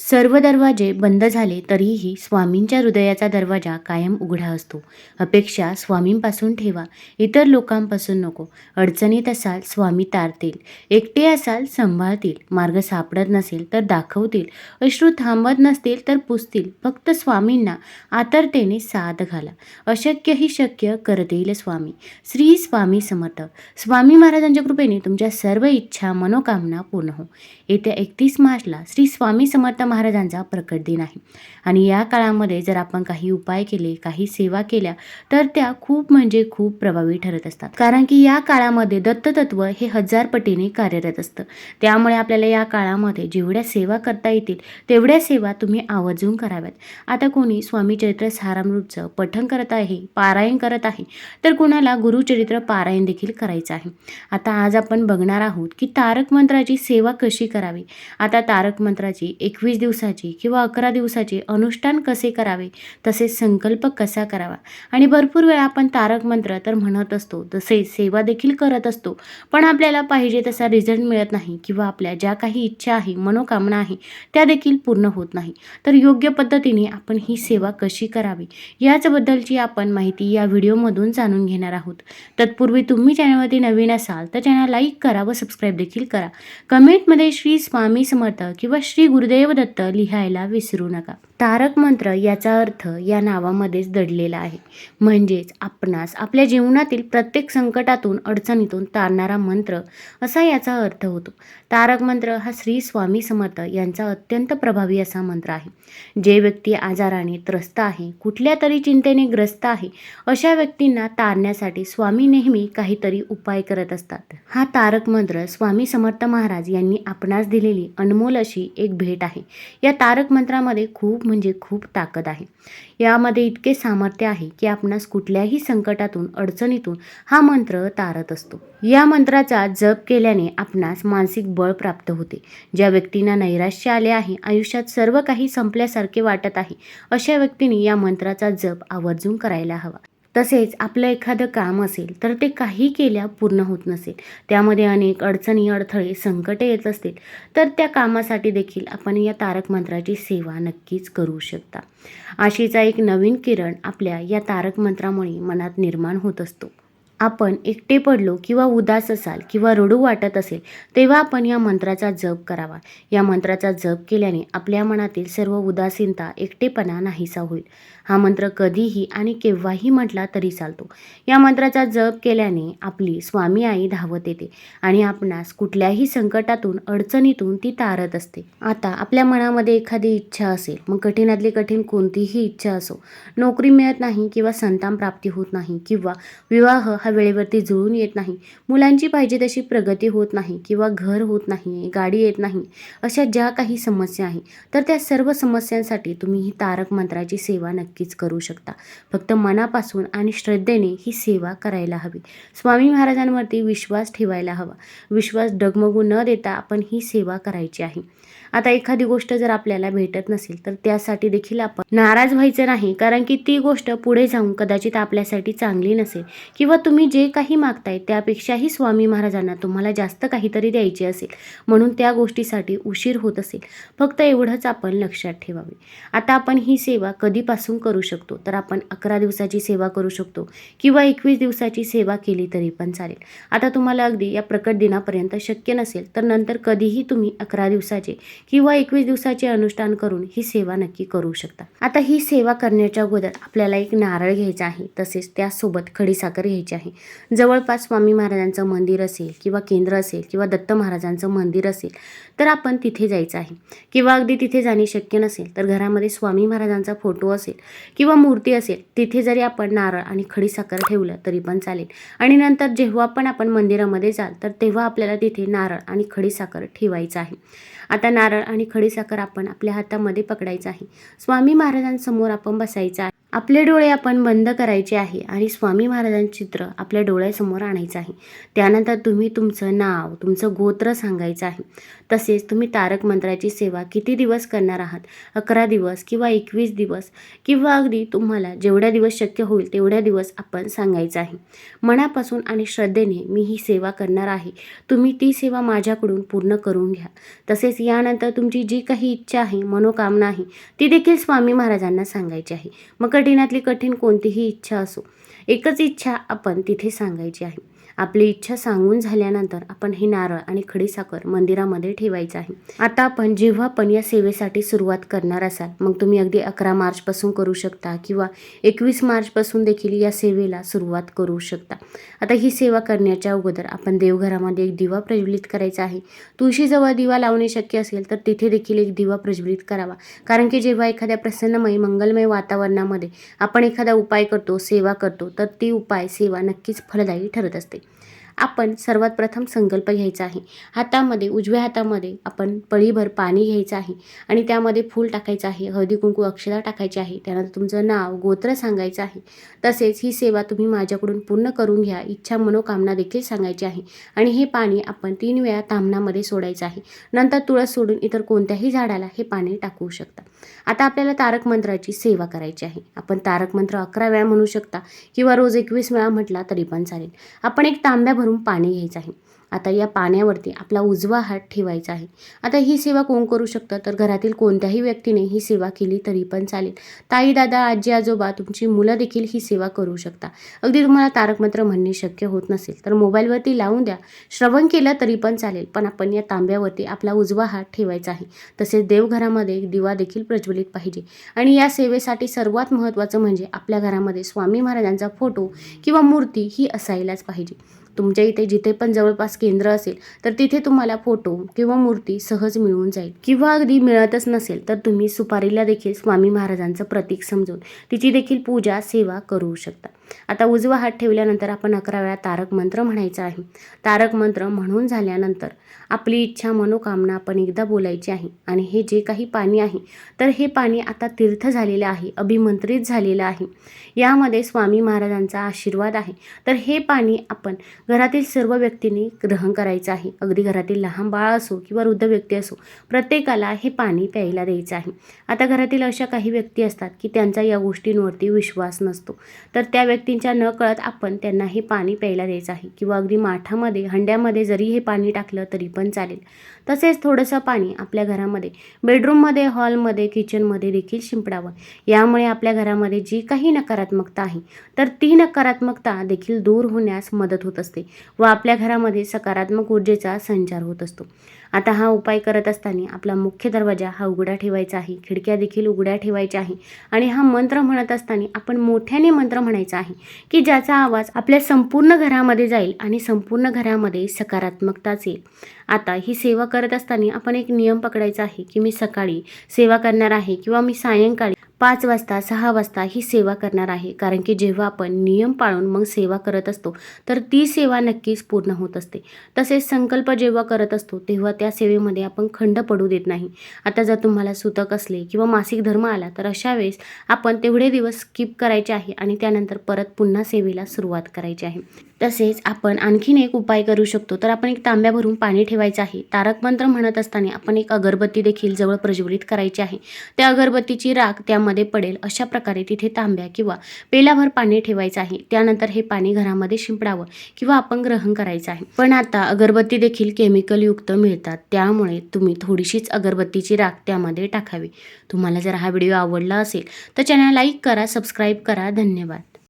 सर्व दरवाजे बंद झाले तरीही स्वामींच्या हृदयाचा दरवाजा कायम उघडा असतो. अपेक्षा स्वामींपासून ठेवा इतर लोकांपासून नको. अडचणीत असाल स्वामी तारतील एकटे असाल सांभाळतील मार्ग सापडत नसेल तर दाखवतील अश्रू थांबत नसतील तर पुसतील फक्त स्वामींना आतरतेने साथ घाला. अशक्यही शक्य करतील स्वामी. श्री स्वामी समर्थ. स्वामी महाराजांच्या कृपेने तुमच्या सर्व इच्छा मनोकामना पूर्ण हो. येत्या एकतीस मार्चला श्री स्वामी समर्थ महाराजांचा प्रकट दिन आहे. आणि या काळामध्ये जर आपण काही उपाय केले काही सेवा केल्या तर त्या खूप म्हणजे खूप प्रभावी ठरत असतात. कारण की या काळामध्ये दत्ततत्व हे हजार पटीने कार्यरत असतं. त्यामुळे आपल्याला या काळामध्ये जेवढ्या सेवा करता येतील तेवढ्या सेवा तुम्ही आवर्जून कराव्यात. आता कोणी स्वामी चरित्र सारामृतचं पठण करत आहे पारायण करत आहे तर कोणाला गुरुचरित्र पारायण देखील करायचं आहे. आता आज आपण बघणार आहोत की तारक मंत्राची सेवा कशी करावी? आता तारक मंत्राची एकवीस दिवसाची किंवा अकरा दिवसाची अनुष्ठान कसे करावे? तसेच संकल्प कसा करावा? आणि भरपूर वेळा आपण तारक मंत्र तर म्हणत असतो तसेच सेवा देखील करत असतो. पण आपल्याला पाहिजे तसा रिझल्ट मिळत नाही किंवा आपल्या ज्या काही इच्छा आहे मनोकामना आहे त्या देखील पूर्ण होत नाही. तर योग्य पद्धतीने आपण ही सेवा कशी करावी? याचबद्दलची आपण माहिती या व्हिडिओमधून जाणून घेणार आहोत. तत्पूर्वी तुम्ही चॅनलवरती नवीन असाल तर चॅनल लाईक करा व सबस्क्राईब देखील करा. कमेंटमध्ये श्री स्वामी समर्थ किंवा श्री गुरुदेव दत्त लिहायला विसरू नका. तारक मंत्र याचा अर्थ या नावामध्येच दडलेला आहे. म्हणजेच आपणास आपल्या जीवनातील प्रत्येक संकटातून अडचणीतून तारणारा मंत्र असा याचा अर्थ होतो. तारक मंत्र हा श्री स्वामी समर्थ यांचा अत्यंत प्रभावी असा मंत्र आहे. जे व्यक्ती आजाराने त्रस्त आहे कुठल्या तरी चिंतेने ग्रस्त आहे अशा व्यक्तींना तारण्यासाठी स्वामी नेहमी काहीतरी उपाय करत असतात. हा तारक मंत्र स्वामी समर्थ महाराज यांनी आपणास दिलेली अनमोल अशी एक भेट आहे. या तारक मंत्रामध्ये खूप म्हणजे खूप ताकद आहे. यामध्ये इतके सामर्थ्य आहे की आपणास कुठल्याही संकटातून अडचणीतून हा मंत्र तारत असतो. या मंत्राचा जप केल्याने आपणास मानसिक बळ प्राप्त होते. ज्या व्यक्तींना नैराश्य आले आहे आयुष्यात सर्व काही संपल्यासारखे वाटत आहे अशा व्यक्तींनी या मंत्राचा जप आवर्जून करायला हवा. तसेच आपलं एखादं काम असेल तर ते काही केल्या पूर्ण होत नसेल. त्यामध्ये अनेक अडचणी अडथळे संकटे येत असतील तर त्या कामासाठी देखील आपण या तारक मंत्राची सेवा नक्कीच करू शकता. आशेचा एक नवीन किरण आपल्या या तारक मंत्रामुळे मनात निर्माण होत असतो. आपण एकटे पडलो किंवा उदास असाल किंवा रडू वाटत असेल तेव्हा आपण या मंत्राचा जप करावा. या मंत्राचा जप केल्याने आपल्या मनातील सर्व उदासीनता एकटेपणा नाहीसा होईल. हा मंत्र कधीही आणि केव्हाही म्हटला तरी चालतो. या मंत्राचा जप केल्याने आपली स्वामी आई धावत येते आणि आपणास कुठल्याही संकटातून अडचणीतून ती तारत असते. आता आपल्या मनामध्ये एखादी इच्छा असेल मग कठीणातली कठीण कोणतीही इच्छा असो नोकरी मिळत नाही किंवा संतान प्राप्ती होत नाही किंवा विवाह हा वेळेवरती जुळून येत नाही. मुलांची पाहिजे तशी प्रगती होत नाही किंवा घर होत नाही गाडी येत नाही अशा ज्या काही समस्या आहे तर त्या सर्व समस्यांसाठी तुम्ही ही तारक मंत्राची सेवा नक्कीच करू शकता. फक्त मनापासून आणि श्रद्धेने ही सेवा करायला हवी. स्वामी महाराजांवरती विश्वास ठेवायला हवा. विश्वास डगमगू न देता आपण ही सेवा करायची आहे. आता एखादी गोष्ट जर आपल्याला भेटत नसेल तर त्यासाठी देखील आपण नाराज व्हायचं नाही. कारण की ती गोष्ट पुढे जाऊन कदाचित आपल्यासाठी चांगली नसेल किंवा तुम्ही जे काही मागताय त्यापेक्षाही स्वामी महाराजांना तुम्हाला जास्त काहीतरी द्यायचे असेल. म्हणून त्या गोष्टीसाठी उशीर होत असेल. फक्त एवढंच आपण लक्षात ठेवावे. आता आपण ही सेवा कधीपासून करू शकतो? तर आपण अकरा दिवसाची सेवा करू शकतो किंवा एकवीस दिवसाची सेवा केली तरी पण चालेल. आता तुम्हाला अगदी या प्रकट दिनापर्यंत शक्य नसेल तर नंतर कधीही तुम्ही अकरा दिवसाचे किंवा एकवीस दिवसाचे अनुष्ठान करून ही सेवा नक्की करू शकता. आता ही सेवा करण्याच्या अगोदर आपल्याला एक नारळ घ्यायचा आहे तसेच त्यासोबत खडीसाखर घ्यायची आहे. जवळपास स्वामी महाराजांचं मंदिर असेल किंवा केंद्र असेल किंवा दत्त महाराजांचं मंदिर असेल तर आपण तिथे जायचं आहे. किंवा अगदी तिथे जाणे शक्य नसेल तर घरामध्ये स्वामी महाराजांचा फोटो असेल किंवा मूर्ती असेल तिथे जरी आपण नारळ आणि खडीसाखर ठेवलं तरी पण चालेल. आणि नंतर जेव्हा पण आपण मंदिरामध्ये जाल तर तेव्हा आपल्याला तिथे नारळ आणि खडीसाखर ठेवायचं आहे. आता नारळ आणि खडीसाखर आपण आपल्या हातामध्ये पकडायचा आहे. स्वामी महाराजांसमोर आपण बसायचं आहे. आपले डोळे आपण बंद करायचे आहे आणि स्वामी महाराजांचे चित्र आपल्या डोळ्यासमोर आणायचं आहे. त्यानंतर तुम्ही तुमचं नाव तुमचं गोत्र सांगायचं आहे. तसेच तुम्ही तारक मंत्राची सेवा किती दिवस करणार आहात? अकरा दिवस किंवा एकवीस दिवस? किंवा अगदी तुम्हाला जेवढ्या दिवस शक्य होईल तेवढ्या दिवस आपण सांगायचं आहे. मनापासून आणि श्रद्धेने मी ही सेवा करणार आहे. तुम्ही ती सेवा माझ्याकडून पूर्ण करून घ्या. तसेच यानंतर तुमची जी काही इच्छा आहे मनोकामना आहे ती देखील स्वामी महाराजांना सांगायची आहे. मग कठीणातली कठीण कोणतीही इच्छा असो एकच इच्छा आपण तिथे सांगायची आहे. आपली इच्छा सांगून झाल्यानंतर आपण ही नारळ आणि खडीसाखर मंदिरामध्ये ठेवायचं आहे. आता आपण जेव्हा पण या सेवेसाठी सुरुवात करणार असाल मग तुम्ही अगदी अकरा मार्चपासून करू शकता किंवा एकवीस मार्चपासून देखील या सेवेला सुरुवात करू शकता. आता ही सेवा करण्याच्या अगोदर आपण देवघरामध्ये एक दिवा प्रज्वलित करायचा आहे. तुळशीजवळ दिवा लावणे शक्य असेल तर तिथे देखील एक दिवा प्रज्वलित करावा. कारण की जेव्हा एखाद्या प्रसन्नमय मंगलमय वातावरणामध्ये आपण एखादा उपाय करतो सेवा करतो तर ती उपाय सेवा नक्कीच फलदायी ठरत असते. आपण सर्वात प्रथम संकल्प घ्यायचा आहे. हातामध्ये उजव्या हातामध्ये आपण पळीभर पाणी घ्यायचं आहे आणि त्यामध्ये फूल टाकायचं आहे. हळदी कुंकू अक्षरा टाकायची आहे. त्यानंतर तुमचं नाव गोत्र सांगायचं आहे. तसेच ही सेवा तुम्ही माझ्याकडून पूर्ण करून घ्या. इच्छा मनोकामना देखील सांगायची आहे. आणि हे पाणी आपण तीन वेळा तांबणामध्ये सोडायचं आहे. नंतर तुळस सोडून इतर कोणत्याही झाडाला हे पाणी टाकू शकता. आता आपल्याला तारक मंत्राची सेवा करायची आहे. आपण तारक मंत्र अकरा वेळा म्हणू शकता किंवा रोज एकवीस वेळा म्हटला तरी पण चालेल. आपण एक तांब्या भरून पाणी घ्यायचं आहे. आता या पाण्यावरती आपला उजवा हात ठेवायचा आहे. आता ही सेवा कोण करू शकतं? तर घरातील कोणत्याही व्यक्तीने ही सेवा केली तरी पण चालेल. ताई दादा आजी आजोबा तुमची मुलं देखील ही सेवा करू शकता. अगदी तुम्हाला तारक मंत्र म्हणणे शक्य होत नसेल तर मोबाईलवरती लावून द्या. श्रवण केलं तरी पण चालेल पण आपण या तांब्यावरती आपला उजवा हात ठेवायचा आहे. तसेच देवघरामध्ये एक दिवा देखील प्रज्वलित पाहिजे. आणि या सेवेसाठी सर्वात महत्त्वाचं म्हणजे आपल्या घरामध्ये स्वामी महाराजांचा फोटो किंवा मूर्ती ही असायलाच पाहिजे. तुमच्या इथे जिथे पण जवळपास केंद्र असेल तर तिथे तुम्हाला फोटो किंवा मूर्ती सहज मिळून जाईल. किंवा अगदी मिळतच नसेल तर तुम्ही सुपारीला देखील स्वामी महाराजांचं प्रतीक समजून तिची देखील पूजा सेवा करू शकता. आता उजवा हात ठेवल्यानंतर आपण अकरा वेळा तारक मंत्र म्हणायचा आहे. तारक मंत्र म्हणून झाल्यानंतर आपली इच्छा मनोकामना आपण एकदा बोलायची आहे. आणि हे जे काही पाणी आहे तर हे पाणी आता तीर्थ झालेलं आहे अभिमंत्रित झालेलं आहे. यामध्ये स्वामी महाराजांचा आशीर्वाद आहे. तर हे पाणी आपण घरातील सर्व व्यक्तींनी ग्रहण करायचं आहे. अगदी घरातील लहान बाळ असो किंवा वृद्ध व्यक्ती असो प्रत्येकाला हे पाणी प्यायला द्यायचं आहे. आता घरातील अशा काही व्यक्ती असतात की त्यांचा या गोष्टींवरती विश्वास नसतो. तर त्या व्यक्तींच्या न कळत आपण त्यांना हे पाणी प्यायला द्यायचं आहे किंवा अगदी माठामध्ये हंड्यामध्ये जरी हे पाणी टाकलं तरी पण चालेल. तसेच थोडंसं पाणी आपल्या घरामध्ये. बेडरूममध्ये हॉलमध्ये किचनमध्ये देखील शिंपडावं. यामुळे आपल्या घरामध्ये जी काही नकारात्मकता आहे तर ती नकारात्मकता देखील दूर होण्यास मदत होत असते व आपल्या घरामध्ये सकारात्मक ऊर्जेचा संचार होत असतो. आता हा उपाय करत असताना आपला मुख्य दरवाजा हा उघडा ठेवायचा आहे. खिडक्या देखील उघड्या ठेवायच्या आहे. आणि हा मंत्र म्हणत असताना आपण मोठ्याने मंत्र म्हणायचा आहे की ज्याचा आवाज आपल्या संपूर्ण घरामध्ये जाईल आणि संपूर्ण घरामध्ये सकारात्मकताच येईल. आता ही सेवा करत असताना आपण एक नियम पकडायचा आहे की मी सकाळी सेवा करणार आहे किंवा मी सायंकाळी पाच वाजता सहा वाजता ही सेवा करणार आहे. कारण की जेव्हा आपण नियम पाळून मग सेवा करत असतो तर ती सेवा नक्कीच पूर्ण होत असते. तसेच संकल्प जेव्हा करत असतो तेव्हा त्या सेवेमध्ये आपण खंड पडू देत नाही. आता जर तुम्हाला सुतक असले किंवा मासिक धर्म आला तर अशा वेळेस आपण तेवढे दिवस स्किप करायचे आहे आणि त्यानंतर परत पुन्हा सेवेला सुरुवात करायची आहे. तसेच आपण आणखीन एक उपाय करू शकतो. तर आपण एक तांब्या भरून पाणी ठेवायचं आहे. तारक मंत्र म्हणत असताना आपण एक अगरबत्ती देखील जवळ प्रज्वलित करायची आहे. त्या अगरबत्तीची राख त्यामध्ये पडेल अशा प्रकारे तिथे तांब्या किंवा पेलाभर पाणी ठेवायचं आहे. त्यानंतर हे पाणी घरामध्ये शिंपडावं किंवा आपण ग्रहण करायचं आहे. पण आता अगरबत्ती देखील केमिकलयुक्त मिळतात. त्यामुळे तुम्ही थोडीशीच अगरबत्तीची राख त्यामध्ये टाकावी. तुम्हाला जर हा व्हिडिओ आवडला असेल तर चॅनल लाईक करा सबस्क्राईब करा. धन्यवाद.